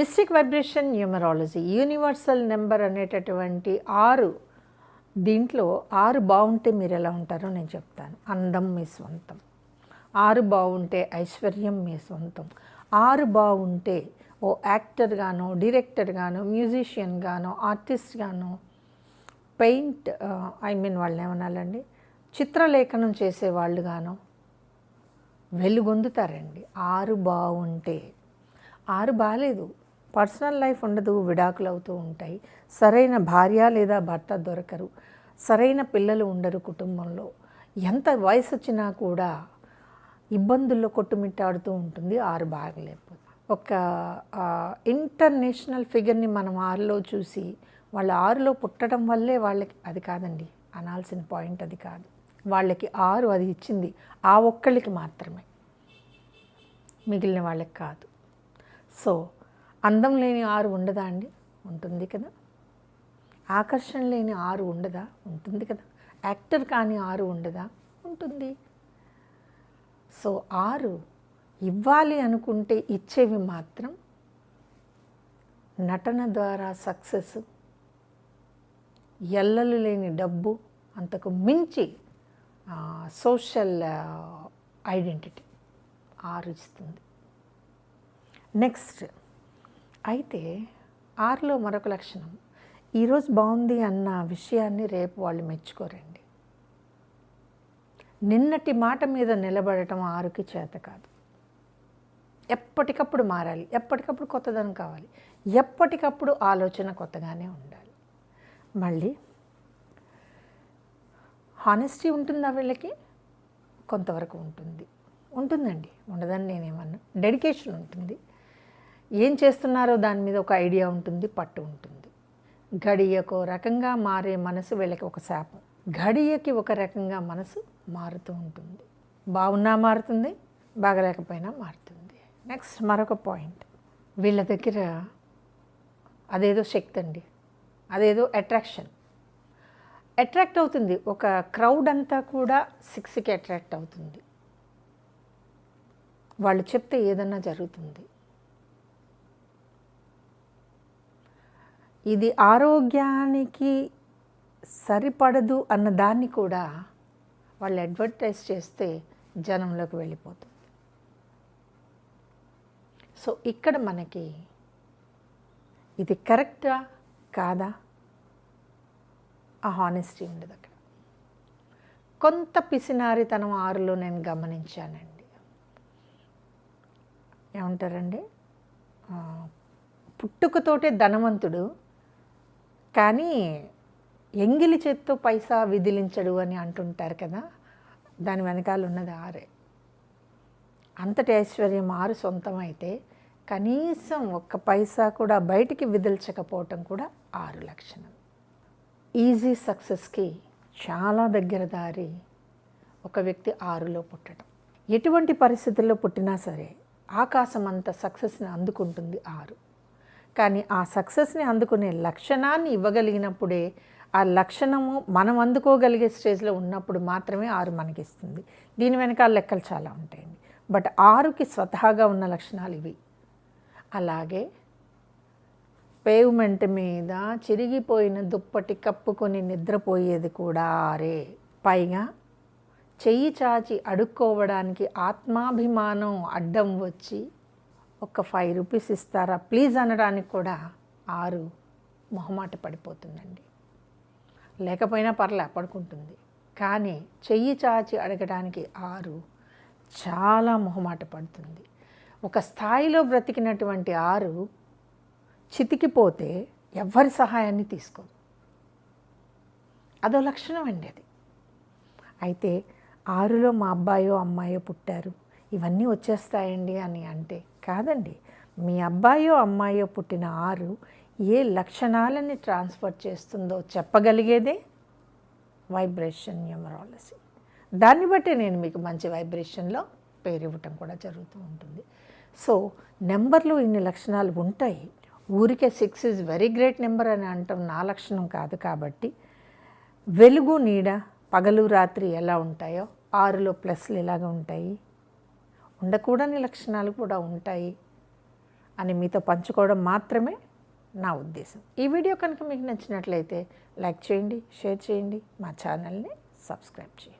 Mystic vibration numerology universal number అనేటటువంటి ఆరు దీంట్లో ఆరు బాగుంటే మీరు ఎలా ఉంటారో నేను చెప్తాను. అందం మీ సొంతం ఆరు బాగుంటే ఐశ్వర్యం మీ సొంతం ఆరు బాగుంటే ఓ యాక్టర్గానో గానో మ్యూజిషియన్గానో ఆర్టిస్ట్గానో ఆర్టిస్ట్ పెయింట్ ఐ మీన్ వాళ్ళని ఏమనాలండి? చిత్రలేఖనం చేసే వాళ్ళుగానో వెలుగొందుతారండి. ఆరు బాగుంటే ఆరు బాగాలేదు పర్సనల్ లైఫ్ ఉండదు విడాకులు అవుతూ ఉంటాయి. సరైన భార్య లేదా భర్త దొరకరు. సరైన పిల్లలు ఉండరు కుటుంబంలో. ఎంత వయసు వచ్చినా కూడా ఇబ్బందుల్లో కొట్టుమిట్టాడుతూ ఉంటుంది ఆరు బాగలేకపోతే. ఒక ఇంటర్నేషనల్ ఫిగర్ని మనం ఆరులో చూసి వాళ్ళ ఆరులో పుట్టడం వల్లే వాళ్ళకి అది కాదండి అనాల్సిన పాయింట్ అది కాదు. వాళ్ళకి ఆరు అది ఇచ్చింది ఆ ఒక్కళ్ళకి మాత్రమే. మిగిలిన వాళ్ళకి కాదు. సో అందం లేని ఆరు ఉండదా అండి? ఉంటుంది కదా. ఆకర్షణ లేని ఆరు ఉండదా? ఉంటుంది కదా. యాక్టర్ కాని ఆరు ఉండదా? ఉంటుంది. సో ఆరు ఇవ్వాలి అనుకుంటే ఇచ్చేవి మాత్రం నటన ద్వారా సక్సెస్ ఎల్లలు లేని డబ్బు అంతకు మించి సోషల్ ఐడెంటిటీ ఆరు ఇస్తుంది. నెక్స్ట్ అయితే ఆరులో మరొక లక్షణం. ఈరోజు బాగుంది అన్న విషయాన్ని రేపు వాళ్ళు మెచ్చుకోరండి. నిన్నటి మాట మీద నిలబడటం ఆరుకి చేత కాదు. ఎప్పటికప్పుడు మారాలి. ఎప్పటికప్పుడు కొత్తదనం కావాలి. ఎప్పటికప్పుడు ఆలోచన కొత్తగానే ఉండాలి. మళ్ళీ హానెస్టీ ఉంటుందా వీళ్ళకి? కొంతవరకు ఉంటుంది. ఉంటుందండి. ఉండదని నేనేమన్నా. డెడికేషన్ ఉంటుంది. ఏం చేస్తున్నారో దాని మీద ఒక ఐడియా ఉంటుంది పట్టు ఉంటుంది. గడియకు రకంగా మారే మనసు వీళ్ళకి ఒక శాపం. గడియకి ఒక రకంగా మనసు మారుతూ ఉంటుంది. బాగున్నా మారుతుంది బాగలేకపోయినా మారుతుంది. నెక్స్ట్ మరొక పాయింట్ వీళ్ళ దగ్గర అదేదో శక్తి అండి అదేదో అట్రాక్షన్ అట్రాక్ట్ అవుతుంది. ఒక క్రౌడ్ అంతా కూడా సిక్స్కి అట్రాక్ట్ అవుతుంది. వాళ్ళు చెప్తే ఏదన్నా జరుగుతుంది. ఇది ఆరోగ్యానికి సరిపడదు అన్న దాన్ని కూడా వాళ్ళు అడ్వర్టైజ్ చేస్తే జనంలోకి వెళ్ళిపోతుంది. సో ఇక్కడ మనకి ఇది కరెక్టా? కాదా? ఆ హానెస్టీ ఉండదు అక్కడ. కొంత పిసినారితనం ఆరులో నేను గమనించానండి. ఏమంటారండి? పుట్టుకతోటే ధనవంతుడు కానీ ఎంగిలి చేత్తో పైసా విదిలించడు అని అంటుంటారు కదా దాని వెనకాల ఉన్నది ఆరే. అంతటి ఐశ్వర్యం ఆరు సొంతమైతే కనీసం ఒక్క పైసా కూడా బయటికి విదిల్చకపోవటం కూడా ఆరు లక్షణం. ఈజీ సక్సెస్కి చాలా దగ్గర దారి ఒక వ్యక్తి ఆరులో పుట్టడం ఎటువంటి పరిస్థితుల్లో పుట్టినా సరే ఆకాశం అంత సక్సెస్ని అందుకుంటుంది ఆరు. కానీ ఆ సక్సెస్ని అందుకునే లక్షణాన్ని ఇవ్వగలిగినప్పుడే ఆ లక్షణము మనం అందుకోగలిగే స్టేజ్లో ఉన్నప్పుడు మాత్రమే ఆరు మనకిస్తుంది. దీని వెనకాల లెక్కలు చాలా ఉంటాయండి. బట్ ఆరుకి స్వతహాగా ఉన్న లక్షణాలు ఇవి. అలాగే పేవ్మెంట్ మీద చిరిగిపోయిన దుప్పటి కప్పుకొని నిద్రపోయేది కూడా ఆరే. పైగా చెయ్యి చాచి అడుక్కోవడానికి ఆత్మాభిమానం అడ్డం వచ్చి ఒక ఫైవ్ రూపీస్ ఇస్తారా? ప్లీజ్ అనడానికి కూడా ఆరు మొహమాట పడిపోతుందండి. లేకపోయినా పర్లే పడుకుంటుంది. కానీ చెయ్యి చాచి అడగడానికి ఆరు చాలా మొహమాట పడుతుంది. ఒక స్థాయిలో బ్రతికినటువంటి ఆరు చితికిపోతే ఎవ్వరి సహాయాన్ని తీసుకోదు. అదో లక్షణం అండి అది. అయితే ఆరులో మా అబ్బాయో అమ్మాయో పుట్టారు. ఇవన్నీ వచ్చేస్తాయండి అని అంటే కాదండి. మీ అబ్బాయో అమ్మాయో పుట్టిన ఆరు ఏ లక్షణాలని ట్రాన్స్ఫర్ చేస్తుందో చెప్పగలిగేదే? Vibration numerology. దాన్ని బట్టి నేను మీకు మంచి వైబ్రేషన్లో పేరు ఇవ్వటం కూడా జరుగుతూ ఉంటుంది. సో నెంబర్లు ఇన్ని లక్షణాలు ఉంటాయి. ఊరికే six is very great number అని అంటాం నా లక్షణం కాదు కాబట్టి. వెలుగు నీడ పగలు రాత్రి ఎలా ఉంటాయో ఆరులో ప్లస్లు ఎలాగ ఉంటాయి. ఉండకూడని లక్షణాలు కూడా ఉంటాయి అని మీతో పంచుకోవడం మాత్రమే నా ఉద్దేశం. ఈ వీడియో కనుక మీకు నచ్చినట్లయితే లైక్ చేయండి షేర్ చేయండి మా ఛానల్ని సబ్స్క్రైబ్ చేయండి.